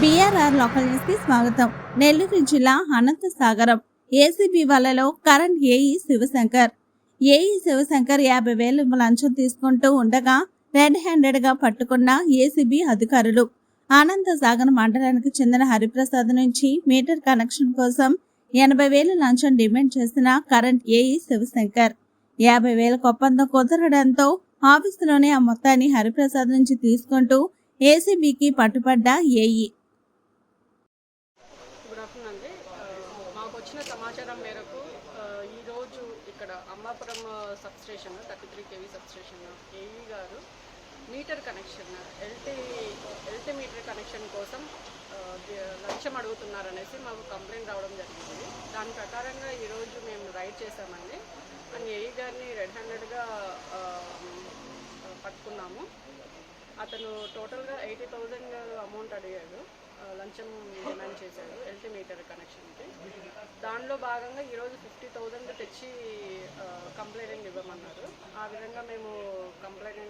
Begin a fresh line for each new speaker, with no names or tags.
BRR local న్యూస్కి స్వాగతం. నెల్లూరు జిల్లా అనంత సాగరం ఏసీబీ వలలో current AE Shivashankar. AE Shivashankar యాభై వేలు లంచం తీసుకుంటూ ఉండగా రెడ్ హ్యాండెడ్గా పట్టుకున్న ఏసీబీ అధికారులు ఆనంద సాగర్ మండలానికి చెందిన హరిప్రసాద్ నుంచి మీటర్ కనెక్షన్ కోసం ఎనభై వేలు లంచం డిమాండ్ చేసిన కరెంట్ ఏఈ శివశంకర్. యాభై వేలకు ఒప్పందం కుదరడంతో ఆఫీసులోనే ఆ మొత్తాన్ని హరిప్రసాద్ నుంచి తీసుకుంటూ ఏసీబీకి పట్టుపడ్డ ఏఈ.
గుడ్ అండి మాకు వచ్చిన సమాచారం మేరకు ఈరోజు ఇక్కడ Ammapuram substation thirty three KV substation AE గారు meter connection LT LT meter connection కోసం లక్ష్యం అడుగుతున్నారనేసి మాకు కంప్లైంట్ రావడం జరిగింది. దాని ప్రకారంగా ఈరోజు మేము రైడ్ చేశామండి. అండ్ ఏఈ గారిని రెడ్ హ్యాండెడ్గా పట్టుకున్నాము. అతను టోటల్గా ఎయిటీ థౌజండ్ అమౌంట్ అడిగాడు. లంచం డిమాండ్ చేశాడు ఎల్టీ మీటర్ కనెక్షన్కి. దానిలో భాగంగా ఈరోజు ఫిఫ్టీ థౌజండ్ తెచ్చి కంప్లైంట్ ఇవ్వమన్నారు. ఆ విధంగా మేము కంప్లైంట్